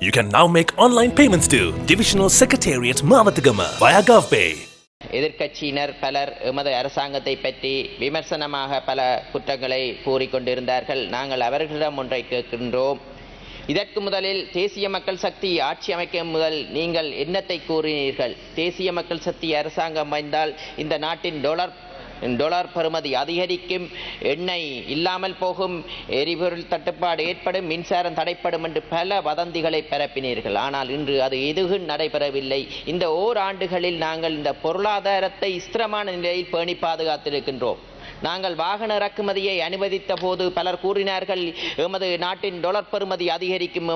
You can now make online payments to Divisional Secretariat Mavatagama via GovPay. எதிர்க்கட்சியினர் பலர் எமது அரசாங்கத்தை பற்றி விமர்சனமாக பல குற்றங்களை கூறிக்கொண்டிருந்தார்கள். நாங்கள் அவர்களிடம் ஒன்றை கேட்கின்றோம். இதற்கு முதலில் தேசிய மக்கள் சக்தி ஆட்சி அமைக்கும் முதல் நீங்கள் என்னத்தை கூறினீர்கள்? தேசிய மக்கள் சக்தி அரசாங்கம் அமைந்தால் இந்த நாட்டின் டொலர் டொலர் பெறுமதி அதிகரிக்கும் எண்ணெய் இல்லாமல் போகும் எரிபொருள் தட்டுப்பாடு ஏற்படும் மின்சாரம் தடைப்படும் என்று பல வதந்திகளை பரப்பினீர்கள். ஆனால் இன்று அது எதுவும் நடைபெறவில்லை. இந்த ஓராண்டுகளில் நாங்கள் இந்த பொருளாதாரத்தை ஸ்திரமான நிலையில் பேணி பாதுகாத்திருக்கின்றோம். நாங்கள் வாகன இறக்குமதியை அனுமதித்த போது பலர் கூறினார்கள் எமது நாட்டின் டொலர் பெறுமதி அதிகரிக்கும்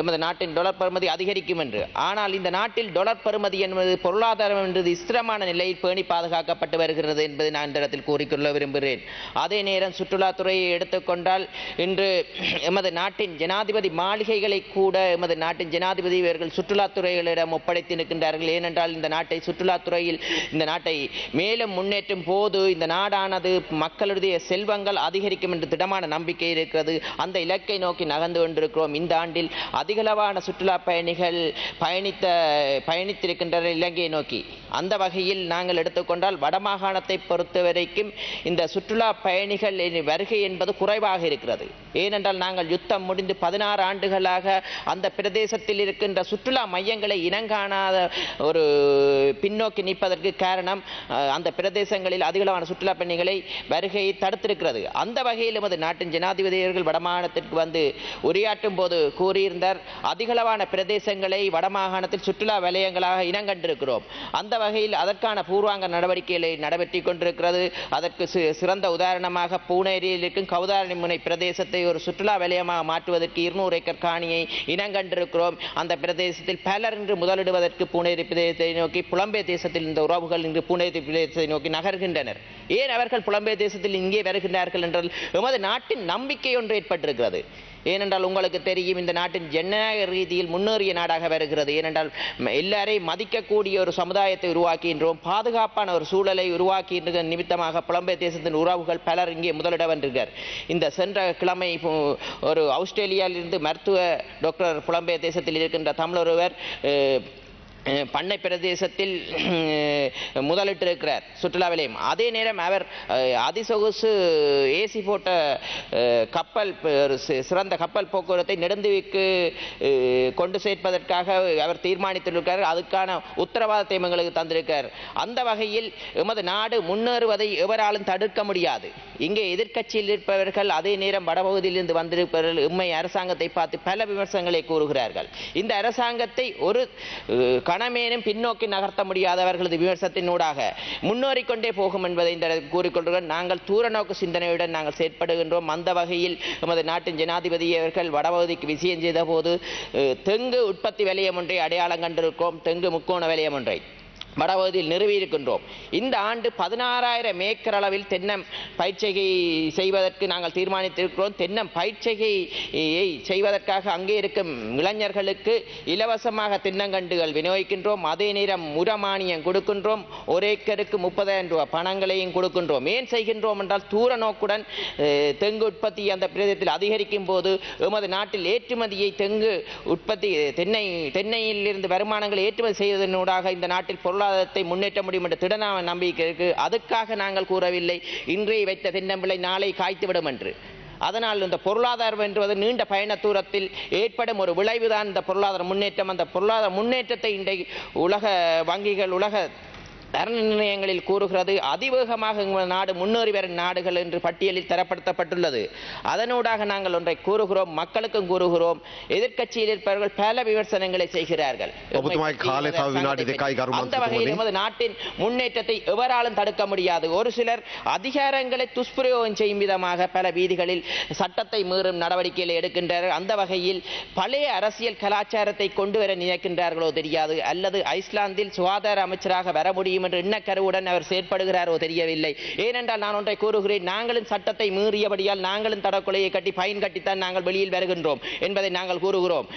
எமது நாட்டின் டொலர் பெறுமதி அதிகரிக்கும் என்று. ஆனால் இந்த நாட்டில் டொலர் பெறுமதி என்பது பொருளாதாரம் என்பது ஸ்திரமான நிலையில் பேணி பாதுகாக்கப்பட்டு வருகிறது என்பதை நான் இந்த இடத்தில் கூறிக்கொள்ள விரும்புகிறேன். அதே நேரம் சுற்றுலாத்துறையை எடுத்துக்கொண்டால் இன்று எமது நாட்டின் ஜனாதிபதி மாளிகைகளை கூட எமது நாட்டின் ஜனாதிபதி இவர்கள் சுற்றுலாத்துறைகளிடம் ஒப்படைத்து நிற்கின்றார்கள். ஏனென்றால் இந்த நாட்டை சுற்றுலாத்துறையில் இந்த நாட்டை மேலும் முன்னேற்றும் போது இந்த நாடான நாடானது மக்களுடைய செல்வங்கள் அதிகரிக்கும் என்று திடமான நம்பிக்கை இருக்கிறது. அந்த இலக்கை நோக்கி நகர்ந்து கொண்டிருக்கிறோம். இந்த ஆண்டில் அதிகளவான சுற்றுலா பயணிகள் பயணித்த பயணித்திருக்கின்றனர் இலங்கையை நோக்கி. அந்த வகையில் நாங்கள் எடுத்துக்கொண்டால் வடமாகாணத்தை பொறுத்த வரைக்கும் இந்த சுற்றுலா பயணிகள் வருகை என்பது குறைவாக இருக்கிறது. ஏனென்றால் நாங்கள் யுத்தம் முடிந்து பதினாறு ஆண்டுகளாக அந்த பிரதேசத்தில் இருக்கின்ற சுற்றுலா மையங்களை இனங்காணாத ஒரு பின்னோக்கி நிற்பதற்கு காரணம் அந்த பிரதேசங்களில் அதிகளவான சுற்றுலா பயணிகளை வருகையை தடுத்திருக்கிறது. அந்த வகையில் எமது நாட்டின் ஜனாதிபதியர்கள் வடமாகாணத்திற்கு வந்து உரையாற்றும் போது கூறியிருந்தார் அதிகளவான பிரதேசங்களை வடமாகாணத்தில் சுற்றுலா வலயங்களாக இனங்கண்டிருக்கிறோம். அந்த வகையில் அதற்கான பூர்வாங்க நடவடிக்கைகளை நடைபெற்று கொண்டிருக்கிறது. அதற்கு சிறந்த உதாரணமாக பூனேரியில் இருக்கும் கவுதாரணி முனை பிரதேசத்தை ஒரு சுற்றுலா வலயமாக மாற்றுவதற்கு இருநூறு ஏக்கர் காணியை இனங்கண்டிருக்கிறோம். அந்த பிரதேசத்தில் பலர் இன்று முதலிடுவதற்கு பூனேரி பிரதேசத்தை நோக்கி புலம்பெயர் தேசத்தில் இந்த உறவுகள் இன்று பூனேரி பிரதேசத்தை நோக்கி நகர்கின்றனர். ஏன் அவர்கள் புலம்பெயர் தேசத்தில் இங்கே வருகின்றார்கள் என்றால் எமது நாட்டின் நம்பிக்கை ஒன்று ஏற்பட்டிருக்கிறது. ஏனென்றால் உங்களுக்கு தெரியும் இந்த நாட்டின் ஜனநாயக ரீதியில் முன்னேறிய நாடாக வருகிறது. ஏனென்றால் எல்லாரையும் மதிக்கக்கூடிய ஒரு சமுதாயத்தை உருவாக்கின்றோம் பாதுகாப்பான ஒரு சூழலை உருவாக்கின்ற நிமித்தமாக புலம்பெயர் தேசத்தின் உறவுகள் பலர் இங்கே முதலிடம் வென்றிருக்கார் இந்த சென்ற கிழமை ஒரு ஆஸ்திரேலியாவிலிருந்து மருத்துவ டாக்டர் புலம்பெயர் தேசத்தில் இருக்கின்ற தமிழொருவர் பண்ணை பிரதேசத்தில் முதலிட்டு முதலிட்டிருக்கிறார் சுற்றுலா விலையம் அதே நேரம் அவர் அதிசொகுசு ஏசி போட்ட கப்பல் ஒரு சிறந்த கப்பல் போக்குவரத்தை நெடுந்துவிக்கு கொண்டு சேர்ப்பதற்காக அவர் தீர்மானித்திருக்கிறார். அதுக்கான உத்தரவாதத்தை எங்களுக்கு தந்திருக்கிறார். அந்த வகையில் எமது நாடு முன்னேறுவதை எவராலும் தடுக்க முடியாது. இங்கே எதிர்க்கட்சியில் இருப்பவர்கள் அதே நேரம் வடபகுதியிலிருந்து வந்திருப்பவர்கள் உண்மை அரசாங்கத்தை பார்த்து பல விமர்சனங்களை கூறுகிறார்கள். இந்த அரசாங்கத்தை ஒரு கணமேனும் பின்னோக்கி நகர்த்த முடியாதவர்களது விமர்சனத்தினூடாக கொண்டே போகும் என்பதை இந்த இடத்தில் கூறிக்கொள்கிறோம் நாங்கள் தூரநோக்கு சிந்தனையுடன் நாங்கள் செயற்படுகின்றோம். அந்த வகையில் எமது நாட்டின் ஜனாதிபதி அவர்கள் வடபகுதிக்கு விஜயம் செய்த போது தெங்கு உற்பத்தி வலயம் ஒன்றை அடையாளம் கண்டிருக்கிறோம். தெங்கு முக்கோண வலயம் ஒன்றை. வடபகுதியில் நிறுவியிருக்கின்றோம். இந்த ஆண்டு பதினாறாயிரம் ஏக்கர் அளவில் தென்னம் பயிற்சிகை செய்வதற்கு நாங்கள் தீர்மானித்திருக்கிறோம். தென்னம் பயிற்சிகையை செய்வதற்காக அங்கே இருக்கும் இளைஞர்களுக்கு இலவசமாக தென்னங்கண்டுகள் விநியோகிக்கின்றோம். அதே நேரம் உரமானியம் கொடுக்கின்றோம். ஒரு ஏக்கருக்கு முப்பதாயிரம் ரூபாய் பணங்களையும் கொடுக்கின்றோம். ஏன் செய்கின்றோம் என்றால் தூர நோக்குடன் தெங்கு உற்பத்தி அந்த பிரதேசத்தில் அதிகரிக்கும் போது எமது நாட்டில் ஏற்றுமதியை தெங்கு உற்பத்தி தென்னை தென்னையிலிருந்து வருமானங்களை ஏற்றுமதி செய்வதனூடாக இந்த நாட்டில் பொருளாதாரத்தை முன்னேற்ற முடியும் என்ற திடனான நம்பிக்கை இருக்கு. அதுக்காக நாங்கள் கூறவில்லை. இன்றைய வைத்த தென்னம்பிள்ளை நாளை காய்த்துவிடும் என்று. அதனால் இந்த பொருளாதாரம் என்பது நீண்ட பயண தூரத்தில் ஏற்படும் ஒரு விளைவுதான். இந்த பொருளாதார முன்னேற்றம். அந்த பொருளாதார முன்னேற்றத்தை இன்றைக்கு உலக வங்கிகள் உலக தர நிர்ணயங்களில் கூறுகிறது அதிவேகமாக எங்கள் நாடு முன்னேறி வரும் நாடுகள் என்று பட்டியலில் தரப்படுத்தப்பட்டுள்ளது. அதனூடாக நாங்கள் ஒன்றை கூறுகிறோம் மக்களுக்கும் கூறுகிறோம் எதிர்க்கட்சியில் இருப்பவர்கள் பல விமர்சனங்களை செய்கிறார்கள். அந்த வகையில் நமது நாட்டின் முன்னேற்றத்தை எவராலும் தடுக்க முடியாது. ஒரு சிலர் அதிகாரங்களை துஷ்பிரயோகம் செய்யும் விதமாக பல வீதிகளில் சட்டத்தை மீறும் நடவடிக்கைகளை எடுக்கின்றார்கள். அந்த வகையில் பழைய அரசியல் கலாச்சாரத்தை கொண்டு வர நினைக்கின்றார்களோ தெரியாது. அல்லது ஐஸ்லாந்தில் சுகாதார அமைச்சராக வர முடியும் என்ற எண்ணக்கருவுடன் அவர் செயற்படுகிறாரோ தெரியவில்லை. ஏனென்றால் நான் ஒன்றை கூறுகிறேன் நாங்களும் சட்டத்தை மீறியபடியால் நாங்களும் தடக்கொலையை கட்டி பயன் கட்டித்தான் நாங்கள் வெளியில் வருகின்றோம் என்பதை நாங்கள் கூறுகிறோம்.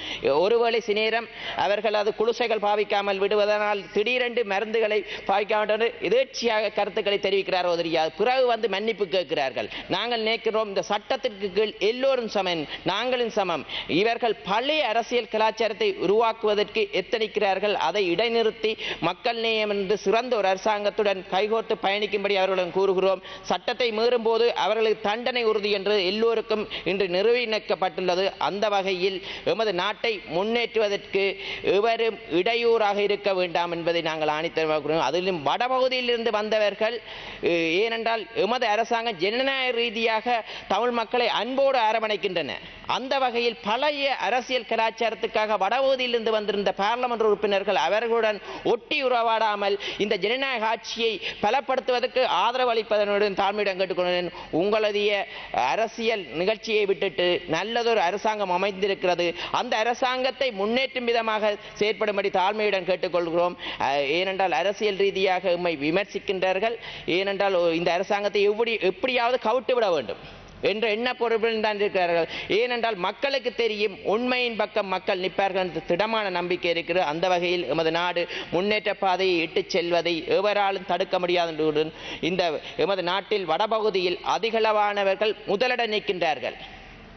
ஒருவேளை சிநேரம் அவர்கள் அது குளிசைகள் பாவிக்காமல் விடுவதனால் திடீரென்று மருந்துகளை பாவிக்காமல் எதேர்ச்சியாக கருத்துக்களை தெரிவிக்கிறாரோ தெரியாது. பிறகு வந்து மன்னிப்பு கேட்கிறார்கள். நாங்கள் நினைக்கிறோம் இந்த சட்டத்திற்கு கீழ் எல்லோரும் சமன் நாங்களும் சமம். இவர்கள் பழைய அரசியல் கலாச்சாரத்தை உருவாக்குவதற்கு எத்தனிக்கிறார்கள் அதை இடைநிறுத்தி மக்கள் நேயம் என்று சிறந்த ஒரு அரசாங்கத்துடன் கைகோர்த்து பயணிக்கும்படி அவர்களிடம் கூறுகிறோம். சட்டத்தை மீறும் போது அவர்களுக்கு தண்டனை உறுதி என்று எல்லோருக்கும் இன்று நிறுவனக்கப்பட்டுள்ளது அந்த வகையில் எமது நாட்டை முன்னேற்றுவதற்கு எவரும் இடையூறாக இருக்க வேண்டாம் என்பதை நாங்கள் ஆணித்தரமாக அதிலும் வடபகுதியில் இருந்து வந்தவர்கள் ஏனென்றால் எமது அரசாங்கம் ஜனநாயக ரீதியாக தமிழ் மக்களை அன்போடு அரவணைக்கின்றன. அந்த வகையில் பழைய அரசியல் கலாச்சாரத்துக்காக வடபகுதியிலிருந்து வந்திருந்த பாராளுமன்ற உறுப்பினர்கள் அவர்களுடன் ஒட்டி உறவாடாமல் இந்த ஜனநாயக ஆட்சியை பலப்படுத்துவதற்கு ஆதரவு அளிப்பதனுடன் தாழ்மையிடம் கேட்டுக்கொண்டேன். உங்களுடைய அரசியல் நிகழ்ச்சியை விட்டுட்டு நல்லதொரு அரசாங்கம் அமைந்திருக்கிறது. அந்த அரசாங்கத்தை முன்னேற்றும் விதமாக செயற்படும்படி தாழ்மையுடன் கேட்டுக்கொள்கிறோம். ஏனென்றால் அரசியல் ரீதியாக உம்மை விமர்சிக்கின்றார்கள். ஏனென்றால் இந்த அரசாங்கத்தை எப்படி எப்படியாவது கவிட்டு விட வேண்டும். என்ற எண்ண பொறுப்பில் தான் இருக்கிறார்கள் ஏனென்றால் மக்களுக்கு தெரியும் உண்மையின் பக்கம் மக்கள் நிற்பார்கள் என்ற திடமான நம்பிக்கை இருக்கிறது. அந்த வகையில் எமது நாடு முன்னேற்ற பாதையை இட்டுச் செல்வதை எவராலும் தடுக்க முடியாது என்றுடன் இந்த எமது நாட்டில் வடபகுதியில் அதிகளவானவர்கள் முதலிடம் நிற்கின்றார்கள்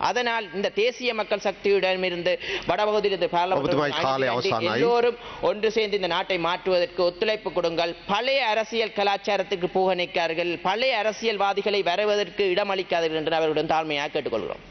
அதனால் இந்த தேசிய மக்கள் சக்தியிடமிருந்து வடபகுதியிலிருந்து பாராளுமன்ற எல்லோரும் ஒன்று சேர்ந்து இந்த நாட்டை மாற்றுவதற்கு ஒத்துழைப்பு கொடுங்கள். பழைய அரசியல் கலாச்சாரத்துக்கு பூகணிக்கார்கள் பழைய அரசியல்வாதிகளை வரைவதற்கு இடமளிக்காதீர்கள் என்று அவருடன் தாழ்மையாக கேட்டுக்கொள்கிறோம்.